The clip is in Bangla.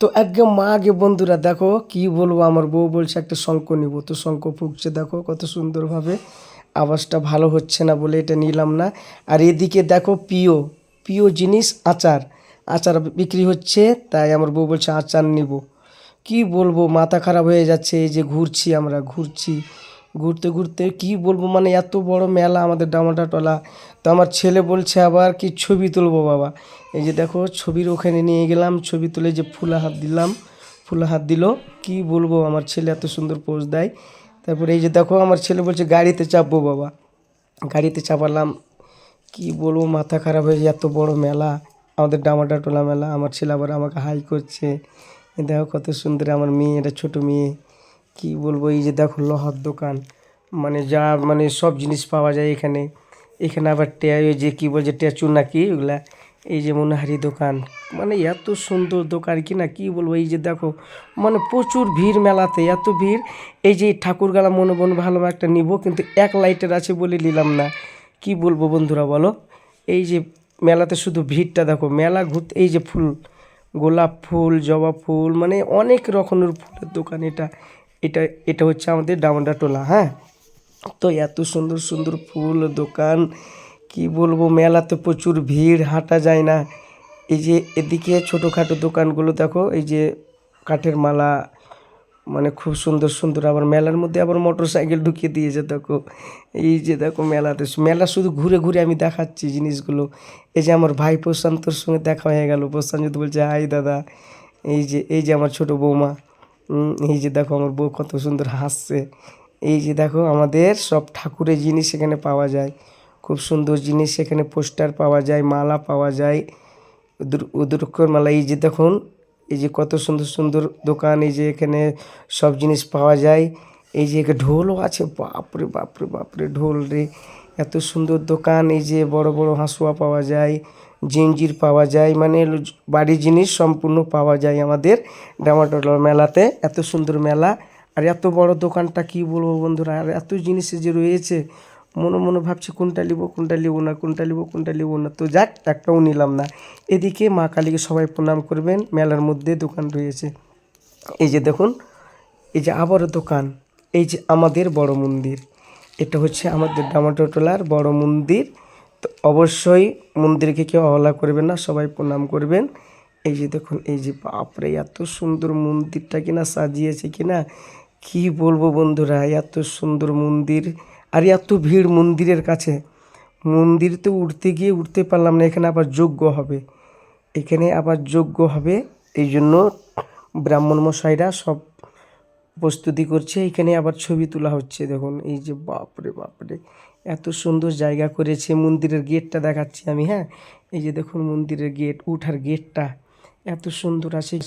তো একদম মা আগে বন্ধুরা, দেখো কি বলব, আমার বউ বলছে একটা শঙ্খ নিব। তো শঙ্খ ফুকছে, দেখো কত সুন্দরভাবে। আওয়াজটা ভালো হচ্ছে না বলে এটা নিলাম না। আর এদিকে দেখো পিও পিও জিনিস, আচার। আচার বিক্রি হচ্ছে, তাই আমার বউ বলছে আচার নিব। কি বলব, মাথা খারাপ হয়ে যাচ্ছে, এই যে ঘুরছি আমরা, ঘুরছি। ঘুরতে ঘুরতে কি বলব মানে এত বড় মেলা আমাদের ডামাটাটলা তো আমার ছেলে বলছে আবার কি ছবি তুলবো বাবা। এই যে দেখো, ছবির ওখানে নিয়ে গেলাম, ছবি তুলে যে ফুলা হাত দিলাম, ফুলা হাত দিল। কি বলব, আমার ছেলে এত সুন্দর পোজ দেয়। তারপরে এই যে দেখো, আমার ছেলে বলছে গাড়িতে চাপবো বাবা। গাড়িতে চাপালাম। কি বলব, মাথা খারাপ হয়ে এত বড় মেলা। আমাদের ডামাডাটোলা মেলা। আমার ছেলে আবার আমাকে হাই করছে। দেখো কত সুন্দর আমার মেয়ে, এটা ছোটো মেয়ে। কি বলব, এই যে দেখো লোহার দোকান মানে যা মানে সব জিনিস পাওয়া যায় এখানে। এখানে আবার টেয়া ওই যে কী বলছে টেচু নাকি ওগুলা, এই যে মনোহারি দোকান। মানে এত সুন্দর দোকান কি না, কী বলব, এই যে দেখো মানে প্রচুর ভিড় মেলাতে, এত ভিড়। এই যে ঠাকুরগালা মনে মনে ভালো একটা নিব, কিন্তু এক লাইটের আছে বলে নিলাম না। কি বলব বন্ধুরা বলো? এই যে মেলাতে শুধু ভিড়টা দেখো, মেলা ঘুরতে এই যে ফুল, গোলাপ ফুল, জবা ফুল মানে অনেক রকমের ফুলের দোকান এটা। এটা এটা হচ্ছে আমাদের ডামন্ডা টোলা হ্যাঁ? তো এত সুন্দর সুন্দর ফুল দোকান, কি বলব, মেলাতে প্রচুর ভিড়, হাঁটা যায় না। এই যে এদিকে ছোটোখাটো দোকানগুলো দেখো, এই যে কাঠের মালা মানে খুব সুন্দর সুন্দর, আবার মেলার মধ্যে আবার মোটর সাইকেল ঢুকিয়ে দিয়েছে, দেখো। এই যে দেখো মেলাতে, মেলা শুধু ঘুরে ঘুরে আমি দেখাচ্ছি জিনিসগুলো। এই যে আমার ভাই প্রশান্তর সঙ্গে দেখা হয়ে গেল, প্রশান্ত যদি বলছে হাই দাদা। এই যে এই যে আমার ছোট বৌমা। এই যে দেখো আমার বউ কত সুন্দর হাসছে। এই যে দেখো আমাদের সব ঠাকুরের জিনিস এখানে পাওয়া যায়। খুব সুন্দর জিনিস এখানে পোস্টার পাওয়া যায়, মালা পাওয়া যায়। উদুরক্ষর মালা এই যে দেখুন, এই যে কত সুন্দর সুন্দর দোকান, এই যে এখানে সব জিনিস পাওয়া যায়। এই যে এখানে ঢোলও আছে, বাপরে বাপরে বাপরে, ঢোল রে। এত সুন্দর দোকান, এই যে বড় বড় হাঁসুয়া পাওয়া যায়। জিঞ্জির পাওয়া যায় মানে বাড়ির জিনিস সম্পূর্ণ পাওয়া যায় আমাদের ডামাটোলা মেলাতে। এত সুন্দর মেলা। আর এত বড় দোকানটা কি বলব বন্ধুরা? আর এত জিনিস যে রয়েছে, মনে মনে ভাবছি কোনটা নিব কোনটা নিব না, কোনটা নিব কোনটা নিব না। তো যাক একটাও নিলাম না। এদিকে মা কালীকে সবাই প্রণাম করবেন। মেলার মধ্যে দোকান রয়েছে। এই যে দেখুন, এই যে আবারও দোকান। এই যে আমাদের বড় মন্দির। এটা হচ্ছে আমাদের ডামাটোটোলার বড় মন্দির। অবশ্যই মন্দিরকে কেউ অবহেলা করবেন না, সবাই প্রণাম করবেন। এই যে দেখুন, এই যে বাপরে, এত সুন্দর মন্দিরটা কিনা, সাজিয়েছে কিনা, কি বলব বন্ধুরা, এত সুন্দর মন্দির আর এত ভিড় মন্দিরের কাছে। মন্দির তো উঠতে গিয়ে উঠতে পারলাম না, এখানে আবার যজ্ঞ হবে। এখানে আবার যজ্ঞ হবে, এই জন্য ব্রাহ্মণ মশাইরা সব প্রস্তুতি করছে। এখানে আবার ছবি তোলা হচ্ছে, দেখুন। এই যে বাপরে বাপরে। এত সুন্দর জায়গা করেছে। মন্দিরের গেটটা দেখাচ্ছি আমি হ্যাঁ? এই যে দেখুন মন্দিরের গেট, উঠার গেটটা। এত সুন্দর আছে।